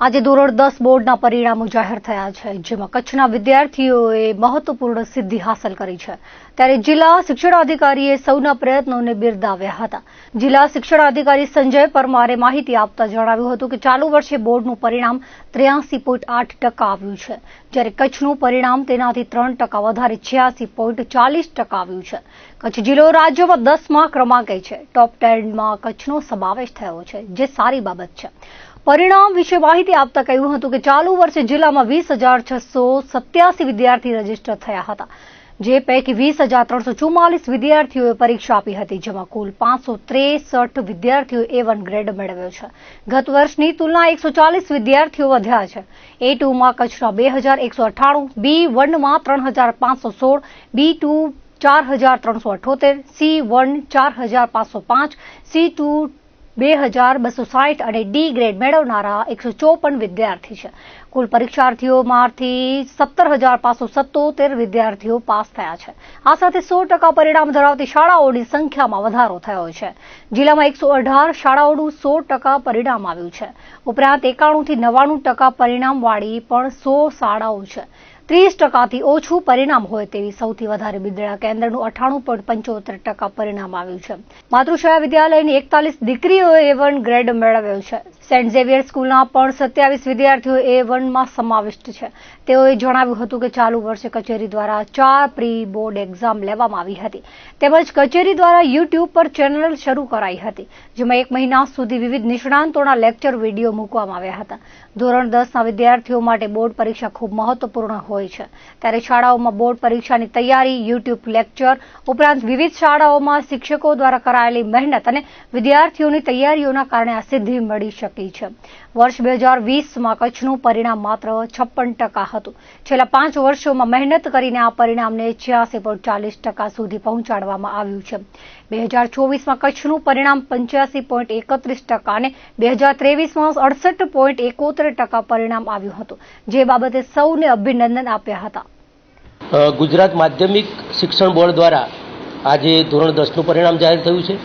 આજે ધોરણ દસ બોર્ડના પરિણામો જાહેર થયા છે, જેમાં કચ્છના વિદ્યાર્થીઓએ મહત્વપૂર્ણ સિદ્ધિ હાંસલ કરી છે. ત્યારે જિલ્લા શિક્ષણાધિકારીએ સૌના પ્રયત્નોને બિરદાવ્યા હતા. જિલ્લા શિક્ષણાધિકારી સંજય પરમારે માહિતી આપતા જણાવ્યું હતું કે ચાલુ વર્ષે બોર્ડનું પરિણામ ત્ર્યાસી પોઈન્ટ આઠ ટકા આવ્યું છે. જ્યારે કચ્છનું પરિણામ તેનાથી ત્રણ ટકા વધારે છ્યાસી પોઈન્ટ ચાલીસ ટકા આવ્યું છે. કચ્છ જિલ્લો રાજ્યમાં દસમા ક્રમાંકે છે. ટોપ ટેનમાં કચ્છનો સમાવેશ થયો છે, જે સારી બાબત છે. પરિણામ વિશે માહિતી આપતા કહ્યું હતું કે ચાલુ વર્ષે જિલ્લામાં વીસ હજાર છસો સત્યાસી વિદ્યાર્થી રજિસ્ટર થયા હતા, જે પૈકી વીસ હજાર ત્રણસો ચુમ્માલીસ વિદ્યાર્થીઓએ પરીક્ષા આપી હતી, જેમાં કુલ પાંચસો ત્રેસઠ વિદ્યાર્થીઓએ એ વન ગ્રેડ મેળવ્યો છે. ગત વર્ષની તુલના એકસો ચાલીસ વિદ્યાર્થીઓ વધ્યા છે. એ ટુમાં કચ્છના બે હજાર એકસો અઠ્ઠાણું બી વનમાં ત્રણ હજાર પાંચસો સોળ બી ટુ ચાર હજાર ત્રણસો અઠોતેર સી વન ચાર હજાર પાંચસો પાંચ સી ટુ બે હજાર બસો સાઠ અને ડી ગ્રેડ મેળવનારા એકસો ચોપન વિદ્યાર્થી છે. કુલ પરીક્ષાર્થીઓમાંથી સત્તર હજાર પાંચસો સત્તોતેર વિદ્યાર્થીઓ પાસ થયા છે. આ સાથે સો ટકા પરિણામ ધરાવતી શાળાઓની સંખ્યામાં વધારો થયો છે. જિલ્લામાં એકસો અઢાર શાળાઓનું સો ટકા પરિણામ આવ્યું છે. ઉપરાંત એકાણુંથી નવ્વાણું ટકા પરિણામવાળી પણ સો શાળાઓ છે. ત્રીસ ટકાથી ઓછું પરિણામ હોય તેવી સૌથી વધારે બિદડા કેન્દ્રનું અઠાણું પોઈન્ટ પંચોતેર ટકા પરિણામ આવ્યું છે. માતૃશાળા વિદ્યાલયની એકતાલીસ દીકરીઓએ એ વન ગ્રેડ મેળવ્યો છે. સેન્ટ ઝેવિયર સ્કૂલના પણ સત્યાવીસ વિદ્યાર્થીઓ એ વનમાં સમાવિષ્ટ છે. તેઓએ જણાવ્યું હતું કે ચાલુ વર્ષે કચેરી દ્વારા ચાર પ્રી બોર્ડ એક્ઝામ લેવામાં આવી હતી. તેમજ કચેરી દ્વારા યુટ્યુબ પર ચેનલ શરૂ કરાઈ હતી, જેમાં એક મહિના સુધી વિવિધ નિષ્ણાંતોના લેક્ચર વીડિયો મૂકવામાં આવ્યા હતા. ધોરણ દસના વિદ્યાર્થીઓ માટે બોર્ડ પરીક્ષા ખૂબ મહત્વપૂર્ણ હોય છે. ત્યારે શાળાઓમાં બોર્ડ પરીક્ષાની તૈયારી, યુટ્યુબ લેક્ચર ઉપરાંત વિવિધ શાળાઓમાં શિક્ષકો દ્વારા કરાયેલી મહેનત અને વિદ્યાર્થીઓની તૈયારીઓના કારણે આ સિદ્ધિ મળી શકી છે. વર્ષ બે હજાર કચ્છનું પરિણામ માત્ર છપ્પન ટકા હતું. છેલ્લા પાંચ વર્ષોમાં મહેનત કરીને આ પરિણામને છ્યાસી પોઈન્ટ ચાલીસ ટકા સુધી પહોંચાડવામાં આવ્યું છે. બે હજાર ચોવીસમાં કચ્છનું પરિણામ પંચ્યાસી પોઈન્ટ એકત્રીસ ટકા અને બે હજાર ત્રેવીસમાં અડસઠ પોઈન્ટ એકોતેર ટકા પરિણામ આવ્યું હતું. જે બાબતે સૌને અભિનંદન આપ્યા હતા. ગુજરાત માધ્યમિક શિક્ષણ બોર્ડ દ્વારા આજે ધોરણ દસનું પરિણામ જાહેર થયું છે.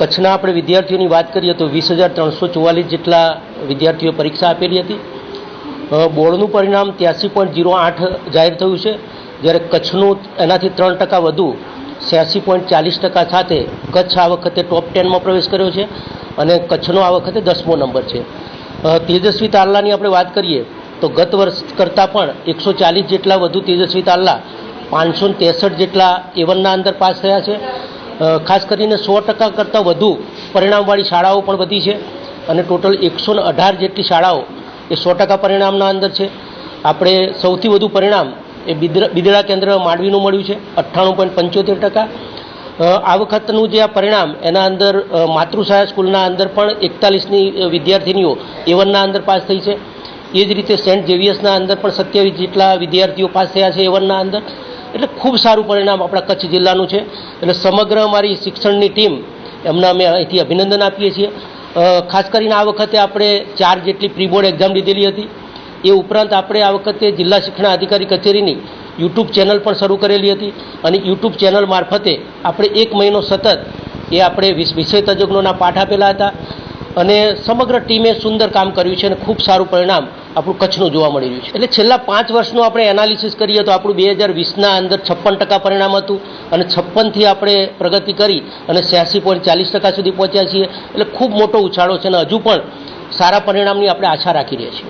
કચ્છના આપણે વિદ્યાર્થીઓની વાત કરીએ તો વીસ હજાર ત્રણસો ચુવાલીસ જેટલા વિદ્યાર્થીઓ પરીક્ષા આપેલી હતી. બોર્ડનું પરિણામ ત્યાસી પોઈન્ટ જીરો આઠ જાહેર થયું છે. જ્યારે કચ્છનું એનાથી ત્રણ ટકા વધુ, છ્યાસી પોઈન્ટ ચાલીસ ટકા સાથે કચ્છ આ વખતે ટોપ ટેનમાં પ્રવેશ કર્યો છે અને કચ્છનો આ વખતે દસમો નંબર છે. તેજસ્વી તારલાની આપણે વાત કરીએ તો ગત વર્ષ કરતાં પણ એકસો ચાલીસ જેટલા વધુ તેજસ્વી તારલા પાંચસો ત્રેસઠ જેટલા એવનના અંદર પાસ થયા છે. ખાસ કરીને સો ટકા કરતાં વધુ પરિણામવાળી શાળાઓ પણ વધી છે અને ટોટલ એકસો અઢાર જેટલી શાળાઓ એ સો ટકા પરિણામના અંદર છે. આપણે સૌથી વધુ પરિણામ એ બિદડા કેન્દ્ર માંડવીનું મળ્યું છે, અઠ્ઠાણું પોઈન્ટ પંચોતેર ટકા. આ વખતનું જે આ પરિણામ એના અંદર માતૃશાળા સ્કૂલના અંદર પણ એકતાલીસની વિદ્યાર્થીનીઓ એવનના અંદર પાસ થઈ છે. એ જ રીતે સેન્ટ ઝેવિયર્સના અંદર પણ સત્યાવીસ જેટલા વિદ્યાર્થીઓ પાસ થયા છે એવનના અંદર. એટલે ખૂબ સારું પરિણામ આપણા કચ્છ જિલ્લાનું છે. એટલે સમગ્ર અમારી શિક્ષણની ટીમ એમને અમે અહીંથી અભિનંદન આપીએ છીએ. ખાસ કરીને આ વખતે આપણે ચાર જેટલી પ્રી બોર્ડ એક્ઝામ લીધેલી હતી. એ ઉપરાંત આપણે આ વખતે જિલ્લા શિક્ષણ અધિકારી કચેરીની યુટ્યુબ ચેનલ પણ શરૂ કરેલી હતી અને યુટ્યુબ ચેનલ મારફતે આપણે એક મહિનો સતત એ આપણે વિષ- વિષય તજજ્ઞોના પાઠ આપેલા હતા. અને સમગ્ર ટીમે સુંદર કામ કર્યું છે અને ખૂબ સારું પરિણામ આપણું કચ્છનું જોવા મળી રહ્યું છે. એટલે છેલ્લા પાંચ વર્ષનું આપણે એનાલિસિસ કરીએ તો આપણું બે હજાર વીસના અંદર છપ્પન ટકા પરિણામ હતું અને છપ્પનથી આપણે પ્રગતિ કરી અને છ્યાસી પોઈન્ટ ચાલીસ ટકા સુધી પહોંચ્યા છીએ. એટલે ખૂબ મોટો ઉછાળો છે અને હજુ પણ સારા પરિણામની આપણે આશા રાખી રહ્યા છીએ.